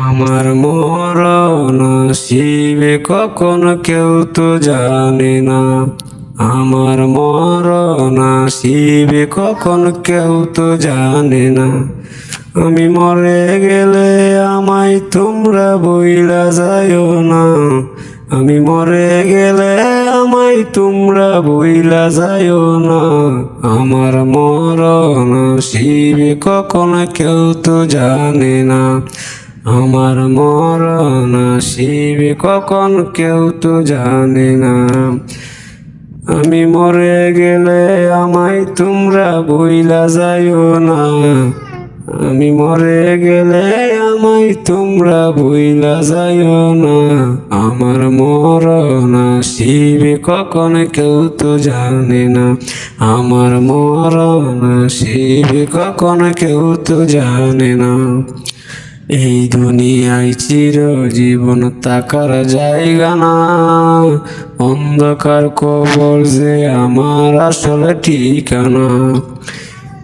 আমার মোর শিব কখন কেউ তো জানে না। আমার মর শিব কখন কেউ তো জানে না। আমি মরে গেলে আমায় তোমরা বইলা যাইও না। আমি মরে গেলে আমায় তোমরা বইলা যাইও না। আমার মরণ শিবে কখন কেউ তো জানে না। আমার মরণ শিবে কখন কেউ তো জানে না। আমি মরে গেলে আমায় তোমরা বইলা যাইও না। আমি মরে গেলে আমায় তোমরা বইলা যাইও না। আমার মরণ শিবে কখন কেউ তো জানে না। আমার মরণ শিবে কখন কেউ তো জানে না। এই দুনিয়ায় চির জীবন তাকার জায়গা না। অন্ধকার কবর যে আমার আসলে ঠিকানা।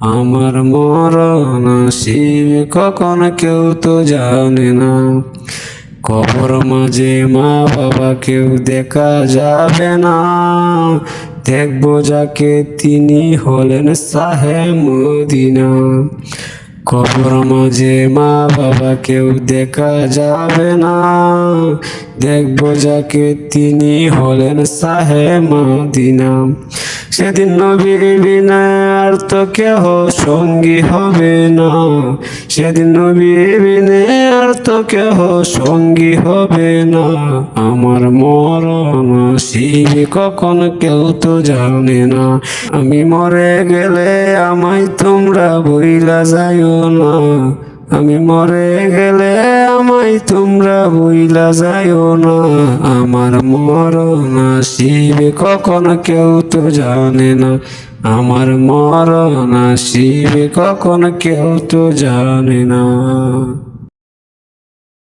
আমার মরণ শিবে কখনো কেউ তো জানে না। কবর মাঝে মা বাবা কেউ দেখা যাবে না। দেখব যাকে তিনি হলেন সাহে মদিনা। কবর মাঝে মা বাবা কেউ দেখা যাবে না। দেখব যাকে তিনি হলেন সাহে মদিনা। সেদিন নবীর বিনা আর তো কেহ সঙ্গী হবে না। সেদিন নবীর বিনে আর তো কেহ সঙ্গী হবে না। আমার মরণ শিব কখন কেউ তো জানে না। আমি মরে গেলে আমায় তোমরা বইলা যাইও না। আমি মরে গেলে আমায় তোমরা বইলা যাইও না। আমার মরণ শিবে কখন কেউ তো জানে না। আমার মরণ শিবে কখন কেউ তো জানে না।